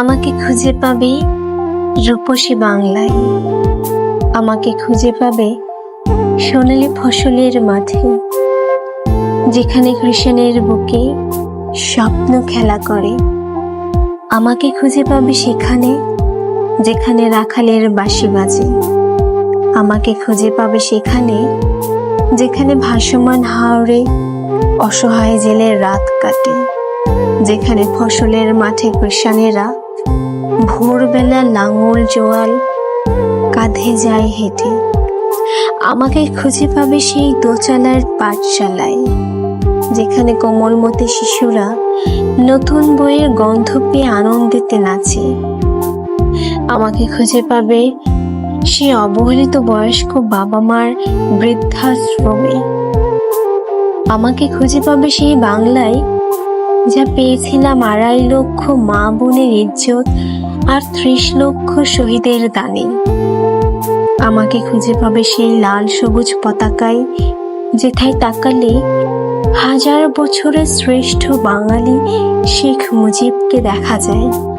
আমাকে খুঁজে পাবে রূপসী বাংলায়। আমাকে খুঁজে পাবে সোনালি ফসলের মাঠে, যেখানে কৃষণের বুকে স্বপ্ন খেলা করে। আমাকে খুঁজে পাবে সেখানে, যেখানে রাখালের বাঁশি বাজে। আমাকে খুঁজে পাবে সেখানে, যেখানে ভাসমান হাওড়ে অসহায় জেলে রাত কাটে। যেখানে ফসলের মাঠে কৃষানেরা ভোরবেলা লাঙল জোয়াল কাঁধে যায় হেঁটে। আমাকে খুঁজে পাবে সেই দোচালার পাঠশালায়, যেখানে কোমলমতি শিশুরা নতুন বইয়ের গন্ধ পেয়ে আনন্দিতে নাচে। আমাকে খুঁজে পাবে সে অবহেলিত বয়স্ক বাবা মার বৃদ্ধাশ্রমে। আমাকে খুঁজে পাবে সেই বাংলায় যা পেয়েছিলাম আড়াই লক্ষ মা বোনের ইজ্জত আর ত্রিশ লক্ষ শহীদের দানে। আমাকে খুঁজে পাবে সেই লাল সবুজ পতাকায়, যেথায় তাকালে হাজার বছরের শ্রেষ্ঠ বাঙালি শেখ মুজিবকে দেখা যায়।